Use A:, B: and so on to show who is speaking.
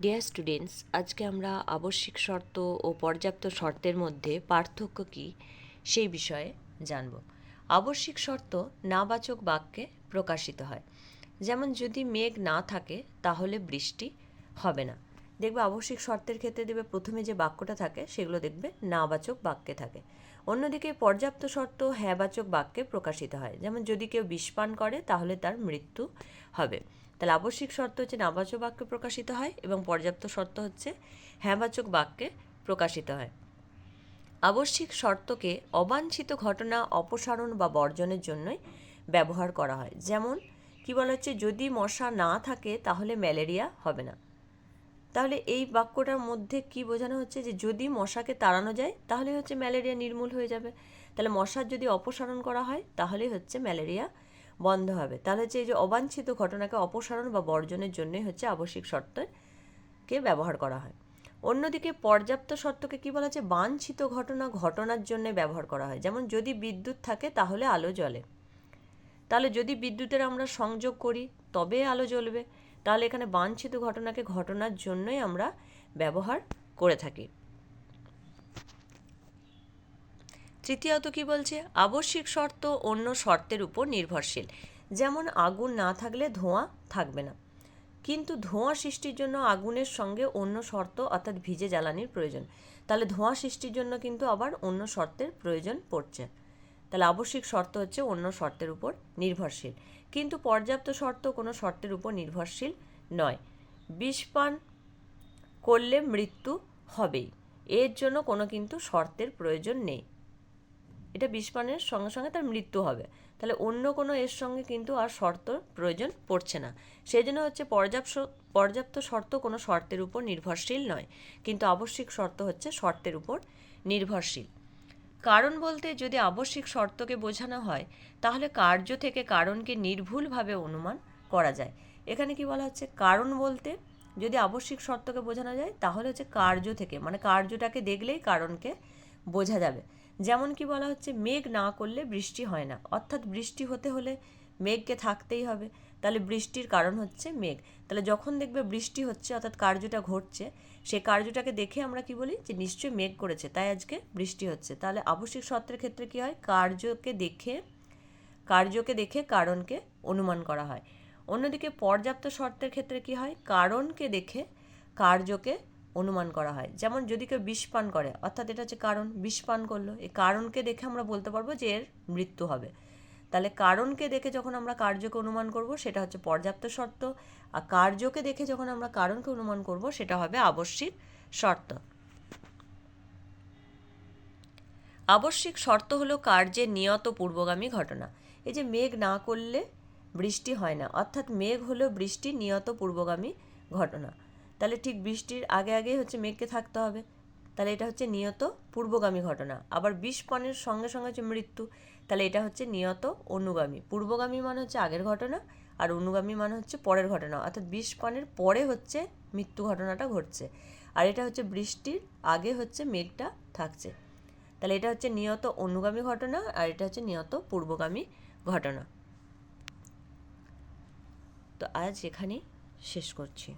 A: Dear students আজকে আমরা আবশ্যিক শর্ত ও পর্যাপ্ত শর্তের মধ্যে পার্থক্য কী সেই বিষয়ে জানব। আবশ্যিক শর্ত নাবাচক বাক্যে প্রকাশিত হয়। যেমন, যদি মেঘ না থাকে, তাহলে বৃষ্টি হবে না। দেখবে আবশ্যিক শর্তের ক্ষেত্রে দেখবে প্রথমে যে বাক্যটা থাকে, সেগুলো দেখবে নাবাচক বাক্যে থাকে। অন্যদিকে পর্যাপ্ত শর্ত হ্যাঁবাচক বাক্যে প্রকাশিত হয়। যেমন, যদি কেউ বিষ পান করে, তাহলে তার মৃত্যু হবে। তাহলে আবশ্যিক শর্ত হচ্ছে নাবাচক বাক্যে প্রকাশিত হয় এবং পর্যাপ্ত শর্ত হচ্ছে হ্যাঁবাচক বাক্যে প্রকাশিত হয়। আবশ্যিক শর্তকে অবাঞ্ছিত ঘটনা, অপসারণ বা বর্জনের জন্যই ব্যবহার করা হয়। যেমন, কি বলা হচ্ছে, যদি মশা না থাকে তাহলে ম্যালেরিয়া হবে না। তাহলে এই বাক্যটার মধ্যে কি বোঝানো হচ্ছে যে যদি মশাকে তাড়ানো যায় তাহলে হচ্ছে ম্যালেরিয়া নির্মূল হয়ে যাবে। তাহলে মশার যদি অপসারণ করা হয় তাহলেই হচ্ছে ম্যালেরিয়া বন্ধ হবে। তাহলে হচ্ছে এই যে অবাঞ্ছিত ঘটনাকে অপসারণ বা বর্জনের জন্যই হচ্ছে আবশ্যিক শর্তকে ব্যবহার করা হয়। অন্যদিকে পর্যাপ্ত শর্তকে কি বলা হচ্ছে? বাঞ্ছিত ঘটনা ঘটনার জন্য ব্যবহার করা হয়। যেমন যদি বিদ্যুৎ থাকে তাহলে আলো জ্বলে। তাহলে যদি বিদ্যুতের আমরা সংযোগ করি তবে আলো জ্বলবে। তাহলে এখানে বাঞ্ছিত ঘটনাকে ঘটনার জন্যই আমরা ব্যবহার করে থাকি। তৃতীয়ত কি বলছে? আবশ্যিক শর্ত অন্য শর্তের উপর নির্ভরশীল। যেমন আগুন না থাকলে ধোঁয়া থাকবে না। কিন্তু ধোঁয়া সৃষ্টির জন্য আগুনের সঙ্গে অন্য শর্ত অর্থাৎ ভিজে জ্বালানির প্রয়োজন। তাহলে ধোঁয়া সৃষ্টির জন্য কিন্তু আবার অন্য শর্তের প্রয়োজন পড়ছে। তাহলে আবশ্যিক শর্ত হচ্ছে অন্য শর্তের উপর নির্ভরশীল। কিন্তু পর্যাপ্ত শর্ত কোনো শর্তের উপর নির্ভরশীল নয়। বিষ পান করলে মৃত্যু হবেই। এর জন্য কোনো কিন্তু শর্তের প্রয়োজন নেই। এটা পানের সঙ্গে সঙ্গে তার মৃত্যু হবে। তাহলে অন্য কোনো এর সঙ্গে কিন্তু আর শর্ত প্রয়োজন পড়ছে না। সেই জন্য হচ্ছে পর্যাপ্ত পর্যাপ্ত শর্ত কোনো শর্তের উপর নির্ভরশীল নয়। কিন্তু আবশ্যিক শর্ত হচ্ছে শর্তের উপর নির্ভরশীল। কারণ বলতে যদি আবশ্যিক শর্তকে বোঝানো হয়, তাহলে কার্য থেকে কারণকে নির্ভুলভাবে অনুমান করা যায়। এখানে কি বলা হচ্ছে? কারণ বলতে যদি আবশ্যিক শর্তকে বোঝানো যায়, তাহলে হচ্ছে কার্য থেকে মানে কার্যটাকে দেখলেই কারণকে বোঝা যাবে। যেমন কি বলা হচ্ছে, মেঘ না করলে বৃষ্টি হয় না। অর্থাৎ বৃষ্টি হতে হলে মেঘকে থাকতেই হবে। তাহলে বৃষ্টির কারণ হচ্ছে মেঘ। তাহলে যখন দেখবে বৃষ্টি হচ্ছে, অর্থাৎ কার্যটা ঘটছে সেই কার্যটাকে দেখে আমরা কি বলি যে, নিশ্চয়ই মেঘ করেছে, তাই আজকে বৃষ্টি হচ্ছে। তাহলে আবশ্যিক সত্রের ক্ষেত্রে কি হয়? কার্যকে দেখে কার্যকে দেখে কারণকে অনুমান করা হয়। অন্যদিকে পর্যাপ্ত শর্তের ক্ষেত্রে কি হয়? কারণকে দেখে কার্যকে অনুমান করা হয়। যেমন যদি কেউ বিষ পান করে, অর্থাৎ এটা হচ্ছে কারণ, বিষ পান করল, এই কারণকে দেখে আমরা বলতে পারব যে এর মৃত্যু হবে। তাহলে কারণকে দেখে যখন আমরা কার্যকে অনুমান করব, সেটা হচ্ছে পর্যাপ্ত শর্ত, আর কার্যকে দেখে যখন আমরা কারণকে অনুমান করব, সেটা হবে আবশ্যিক শর্ত। আবশ্যিক শর্ত হলো কার্যের নিয়ত পূর্বগামী ঘটনা। এই যে মেঘ না করলে বৃষ্টি হয় না, অর্থাৎ মেঘ হলো বৃষ্টির নিয়ত পূর্বগামী ঘটনা। তাহলে ঠিক বৃষ্টির আগে আগে হচ্ছে মেঘকে থাকতে হবে। তাহলে এটা হচ্ছে নিয়ত পূর্বগামী ঘটনা। আবার বিষ পানের সঙ্গে সঙ্গে হচ্ছে মৃত্যু। তাহলে এটা হচ্ছে নিয়ত অনুগামী। পূর্বগামী মানে হচ্ছে আগের ঘটনা আর অনুগামী মানে হচ্ছে পরের ঘটনা। অর্থাৎ বিষ পানের পরে হচ্ছে মৃত্যু ঘটনাটা ঘটছে। আর এটা হচ্ছে বৃষ্টির আগে হচ্ছে মেঘটা থাকছে। তাহলে এটা হচ্ছে নিয়ত অনুগামী ঘটনা আর এটা হচ্ছে নিয়ত পূর্বগামী ঘটনা। তো আজ এখানেই শেষ করছি।